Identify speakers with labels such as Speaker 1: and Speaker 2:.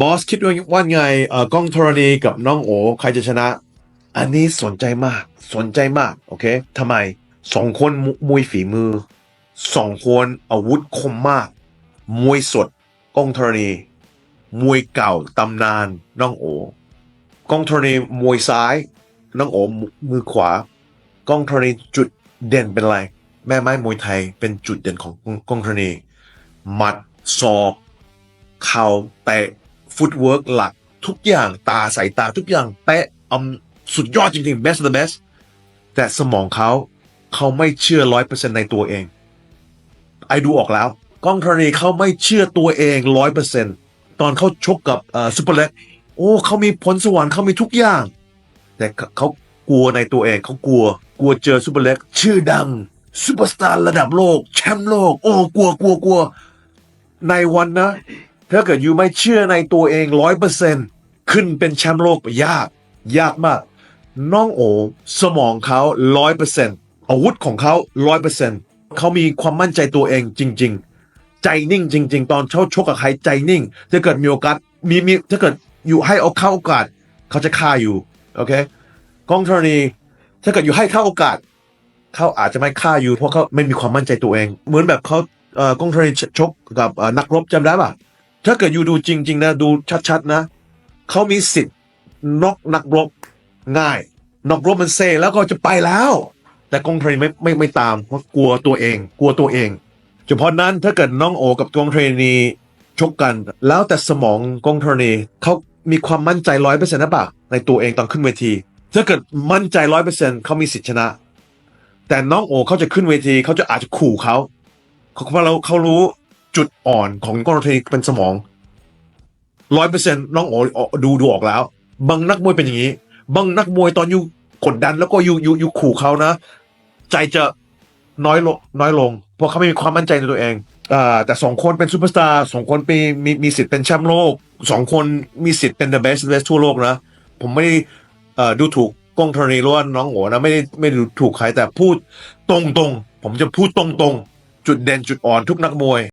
Speaker 1: บอสคิดว่าว่าไงเอ่อกล้องธรณีกับน้องโอใครจะชนะ อันนี้สนใจมาก สนใจมาก โอเคทำไมสองคนมมวยฝีมือสองคนอาวุธคมมาก มวยสดกล้องธรณี มวยเก่าตำนานน้องโอกล้องธรณีมวยซ้าย น้องโอมมือขวากล้องธรณีจุดเด่นเป็นอะไร แม่ไม้มวยไทยเป็นจุดเด่นของกล้องธรณีหมัดศอกเข่าเตะ ฟุตเวิร์กหลักทุกอย่างตาสายตาทุกอย่างเป๊ะอำสุดยอดจริงๆ best of the best แต่สมองเขาเขาไม่เชื่อร้อยเปอร์เซ็นในตัวเอง ไอดูออกแล้ว กล้องธรณีเขาไม่เชื่อตัวเองร้อยเปอร์เซ็นตอนเขาชกกับอ่อซูเปอร์เล็กโอ้เขามีพรสวรรค์เขามีทุกอย่าง แต่เขาเขากลัวในตัวเองเขากลัว กลัวเจอซูเปอร์เล็กชื่อดังซูเปอร์สตาร์ระดับโลก แชมป์โลก โอ้กลัวกลัวกลัวในวันนะ ถ้าเกิดยูไม่เชื่อในตัวเองร้อยเปอร์เซ็นขึ้นเป็นแชมป์โลกยาก ยากมาก น้องโอสมองเขาร้อยเปอร์เซ็นอาวุธของเขาร้อยเปอร์เซ็นเขามีความมั่นใจตัวเองจริง ๆ ใจนิ่งจริง ๆ ตอนเขาชกกับใครใจนิ่ง ถ้าเกิดมีโอกาสมีมีถ้าเกิดอยู่ให้เอาเข้าโอกาส เขาจะฆ่าอยู่โอเคกองธรณีถ้าเกิดอยู่ให้เข้าโอกาสเขาอาจจะไม่ฆ่าอยู่เพราะเขาไม่มีความมั่นใจตัวเอง เหมือนแบบเขาเอ่อกองธรณีชกกับนักรบจำได้ป่ะ ถ้าเกิดอยู่ดูจริง ๆ นะ ดูชัดๆนะ เขามีสิทธิ์น็อกนักรบง่ายน็อกรบมันเซแล้วก็จะไปแล้ว แต่กองเทรนไม่ไม่ไม่ตามเพราะกลัวตัวเอง กลัวตัวเองเฉพาะนั้นถ้าเกิดน้องโอกับกองเทรนีชกกัน แล้วแต่สมองกองเทรนีเขามีความมั่นใจร้อยเปอร์เซ็นต์หรือเปล่าในตัวเองตอนขึ้นเวที ถ้าเกิดมั่นใจร้อยเปอร์เซ็นต์เขามีสิทธิชนะ แต่น้องโอเขาจะขึ้นเวทีเขาจะอาจจะขู่เขาเขาเพราะเราเขารู้ จุดอ่อนของกองเทรนีเป็นสมองร้อยเปอร์เซ็นต์น้องโอดูดูออกแล้ว บางนักมวยเป็นอย่างนี้ บางนักมวยตอนอยู่กดดันแล้วก็อยู่อยู่อยู่ขู่เขานะ ใจจะน้อยลงน้อยลง เพราะเขาไม่มีความมั่นใจในตัวเองอแต่สองคนเป็นซูเปอร์สตาร์สองคนมีมีมีสิทธิ์เป็นแชมป์โลกสองคนมีสิทธิ์เป็น the best the best ทั่วโลกนะ ผมไม่ได้ดูถูกกล้องธรณีหรือว่าน้องโอนะไม่ได้ไม่ได้ดูถูกใครแต่พูดตรงๆ ผมจะพูดตรงๆ จุดเด่นจุดอ่อนทุกนักมวย